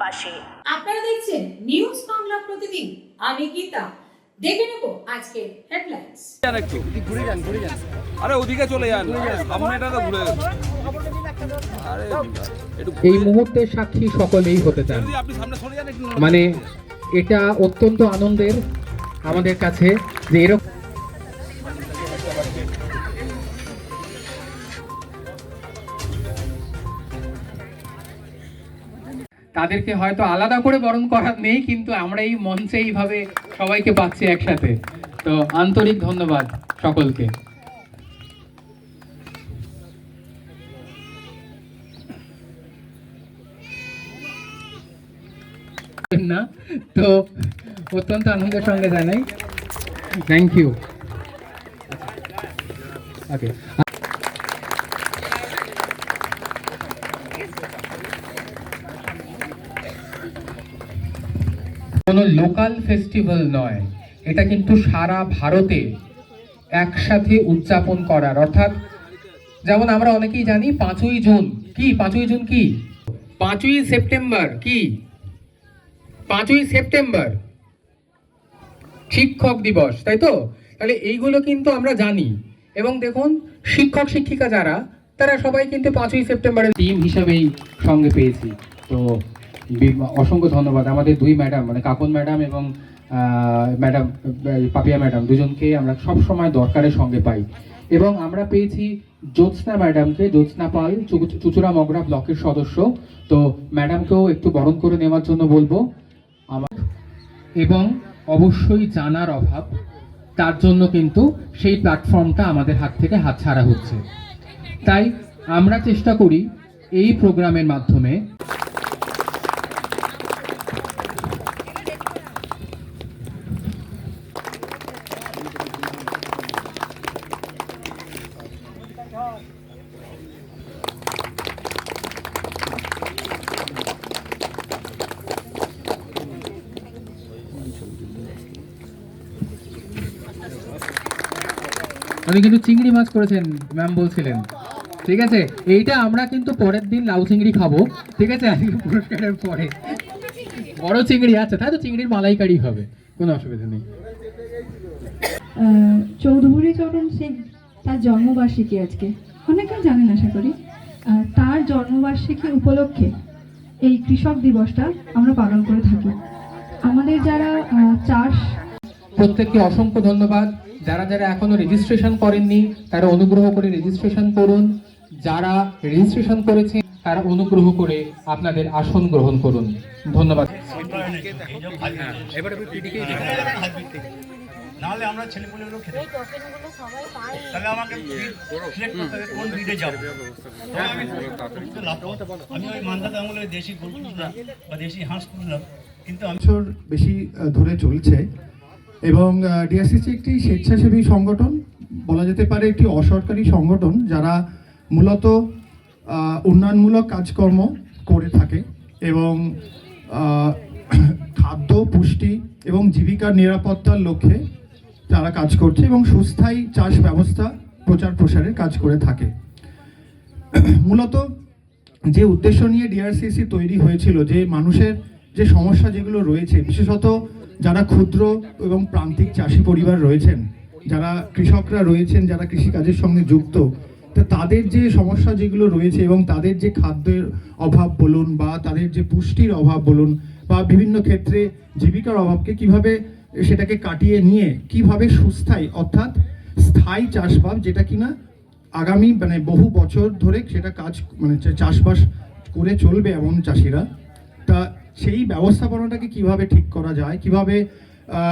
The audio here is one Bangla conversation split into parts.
পাশে। আপনারা দেখছেন নিউজ বাংলা প্রতিদিন। আমি গীতা। দেখে নেব আজকে হেডলাইন্স যান একটু। আরে ওদিকে চলে যান। সামনেটা তো ঘুরে এই মুহূর্তের সাক্ষী সকলেই হতে চান। মানে এটা অত্যন্ত আনন্দের আমাদের কাছে যে এরকম তাদেরকে হয়তো আলাদা করে বরণ করার নেই, কিন্তু আমরা এই মঞ্চে এইভাবে সবাইকে পাচ্ছি একসাথে। তো আন্তরিক ধন্যবাদ সকলকে। না? তো অত্যন্ত আনন্দের সঙ্গে জানাই। থ্যাংক ইউ ওকে কোনো লোকাল ফেস্টিভ্যাল নয়। এটা কিন্তু সারা ভারতে একসাথে উদযাপন করার। অর্থাৎ যেমন আমরা অনেকেই জানি, পাঁচই জুন। কি? পাঁচই জুন কি? পাঁচই সেপ্টেম্বর কি? পাঁচই সেপ্টেম্বর। শিক্ষক দিবস, তাই তো? তাহলে এইগুলো কিন্তু আমরা জানি। এবং দেখুন, শিক্ষক, শিক্ষিকা যারা, তারা সবাই কিন্তু পাঁচই সেপ্টেম্বরের টিম হিসাবেই সঙ্গে পেয়েছি। তো অসংখ্য ধন্যবাদ। আমাদের দুই ম্যাডাম মানে কাকুন ম্যাডাম এবং ম্যাডাম পাপিয়া ম্যাডাম, দুজনকে আমরা সব সময় দরকারের সঙ্গে পাই। এবং আমরা পেয়েছি জ্যোৎস্না ম্যাডামকে, জ্যোৎস্না পাল চু- চুচুড়া মগরা ব্লকের সদস্য। তো ম্যাডামকেও একটু বরণ করে নেওয়ার জন্য বলব। আমার এবং অবশ্যই জানার অভাব, তার জন্য কিন্তু সেই প্ল্যাটফর্মটা আমাদের হাত থেকে হাতছাড়া হচ্ছে। তাই আমরা চেষ্টা করি এই প্রোগ্রামের মাধ্যমে উনি কিন্তু চিংড়ি মাছ করেছেন ম্যাম বলছিলেন। ঠিক আছে? এইটা আমরা কিন্তু পরের দিন লাউ চিংড়ি খাব। ঠিক আছে? আজকে পুরস্কারের পরে। বড় চিংড়ি আছে তাই তো চিংড়ির মালাইকারি হবে। কোনো অসুবিধা নেই। চৌধুরী চরণ সিং তার জন্মবার্ষিকী আজকে। অনেকেই জানেন আশা করি। তার জন্মবার্ষিকী উপলক্ষে এই কৃষক দিবসটা আমরা পালন করে থাকি। আমাদের যারা চাষ প্রত্যেককে অসংখ্য ধন্যবাদ। যারা যারা এখনও রেজিস্ট্রেশন করেননি তারা অনুগ্রহ করে রেজিস্ট্রেশন করুন। যারা রেজিস্ট্রেশন করেছেন তারা অনুগ্রহ করে আপনাদের আসন গ্রহণ করুন। ধন্যবাদ। নাহলে আমরা ছেলেপুলেগুলো খেতে তাহলে আমাকে সিলেক্ট করতে হবে কোন ব্রিডে যাব। আমি ওই দেশি গরু বা দেশি হাঁস পুষলাম কিন্তু আমি বেশি ধরে চলছে। এবং ডিআরসিসি একটি স্বেচ্ছাসেবী সংগঠন, বলা যেতে পারে একটি অসরকারি সংগঠন যারা মূলত উন্নয়নমূলক কাজকর্ম করে থাকে এবং খাদ্য, পুষ্টি এবং জীবিকার নিরাপত্তার লক্ষ্যে তারা কাজ করছে এবং সুস্থায়ী চাষ ব্যবস্থা, প্রচার প্রসারের কাজ করে থাকে। মূলত যে উদ্দেশ্য নিয়ে ডিআরসিসি তৈরি হয়েছিল, যে মানুষের যে সমস্যা যেগুলো রয়েছে, বিশেষত যারা ক্ষুদ্র এবং প্রান্তিক চাষি পরিবার রয়েছেন, যারা কৃষকরা রয়েছেন, যারা কৃষিকাজের সঙ্গে যুক্ত, তা তাদের যে সমস্যা যেগুলো রয়েছে এবং তাদের যে খাদ্যের অভাব বলুন বা তাদের যে পুষ্টির অভাব বলুন বা বিভিন্ন ক্ষেত্রে জীবিকার অভাবকে কীভাবে সেটাকে কাটিয়ে নিয়ে কীভাবে সুস্থায়ী, অর্থাৎ স্থায়ী চাষবাস যেটা কিনা আগামী মানে বহু বছর ধরে সেটা কাজ মানে চাষবাস করে চলবে এমন চাষিরা, তা সেই ব্যবস্থাপনাটাকে কীভাবে ঠিক করা যায়, কীভাবে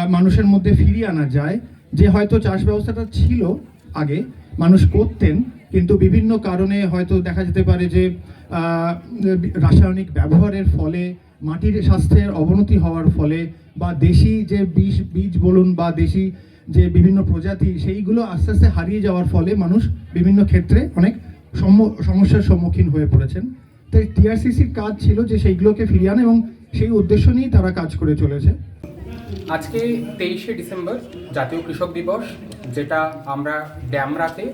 মানুষের মধ্যে ফিরিয়ে আনা যায়, যে হয়তো চাষ ব্যবস্থাটা ছিল আগে, মানুষ করতেন, কিন্তু বিভিন্ন কারণে হয়তো দেখা যেতে পারে যে রাসায়নিক ব্যবহারের ফলে, মাটির স্বাস্থ্যের অবনতি হওয়ার ফলে, বা দেশি যে বীজ বীজ বলুন বা দেশি যে বিভিন্ন প্রজাতি, সেইগুলো আস্তে আস্তে হারিয়ে যাওয়ার ফলে মানুষ বিভিন্ন ক্ষেত্রে অনেক সম- সমস্যার সম্মুখীন হয়ে পড়েছেন। তাই টিআরসিসির কাজ ছিল যে সেইগুলোকে ফিরিয়ে আনা এবং সেই উদ্দেশ্য নিয়েই তারা কাজ করে চলেছে। আজকে তেইশে ডিসেম্বর জাতীয় কৃষক দিবস, যেটা আমরা ড্যামরাতে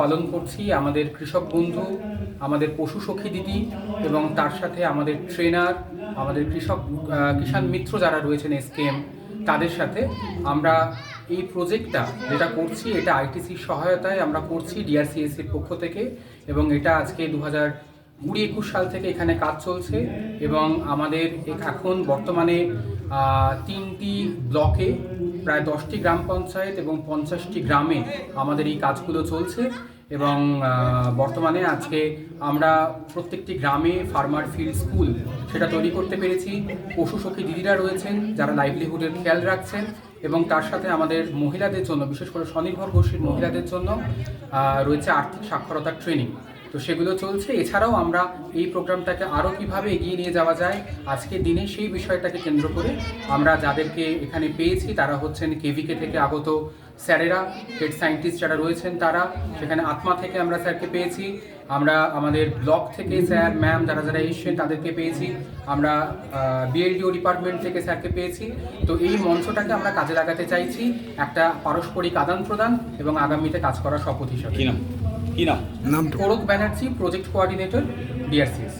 পালন করছি আমাদের কৃষক বন্ধু, আমাদের পশু সখী দিদি এবং তার সাথে আমাদের ট্রেনার, আমাদের কৃষক কিষাণ মিত্র যারা রয়েছেন এসকেএম, তাদের সাথে আমরা এই প্রজেক্টটা যেটা করছি, এটা আইটিসির সহায়তায় আমরা করছি ডিআরসিএসির পক্ষ থেকে এবং এটা আজকে দু হাজার কুড়ি একুশ সাল থেকে এখানে কাজ চলছে এবং আমাদের এখন বর্তমানে তিনটি ব্লকে প্রায় দশটি গ্রাম পঞ্চায়েত এবং পঞ্চাশটি গ্রামে আমাদের এই কাজগুলো চলছে এবং বর্তমানে আজকে আমরা প্রত্যেকটি গ্রামে ফার্মার ফিল্ড স্কুল সেটা তৈরি করতে পেরেছি। পশু সখী দিদিরা রয়েছেন যারা লাইভলিহুডের খেয়াল রাখছেন এবং তার সাথে আমাদের মহিলাদের জন্য, বিশেষ করে স্বনির্ভর গোষ্ঠীর মহিলাদের জন্য রয়েছে আর্থিক সাক্ষরতার ট্রেনিং তো সেগুলো চলছে। এছাড়াও আমরা এই প্রোগ্রামটাকে আরও কীভাবে এগিয়ে নিয়ে যাওয়া যায় আজকের দিনে সেই বিষয়টাকে কেন্দ্র করে আমরা যাদেরকে এখানে পেয়েছি, তারা হচ্ছেন কেভিকে থেকে আগত স্যারেরা হেড সায়েন্টিস্ট যারা রয়েছেন তারা, সেখানে আত্মা থেকে আমরা স্যারকে পেয়েছি, আমরা আমাদের ব্লক থেকে স্যার ম্যাম যারা যারা এসছেন তাদেরকে পেয়েছি, আমরা বিএলডিও ডিপার্টমেন্ট থেকে স্যারকে পেয়েছি। তো এই মঞ্চটাকে আমরা কাজে লাগাতে চাইছি, একটা পারস্পরিক আদান প্রদান এবং আগামীতে কাজ করার শপথ হিসাবে। কি নাম? নাম করক ব্যানার্জি প্রজেক্ট কোঅর্ডিনেটর ডিআরসিএস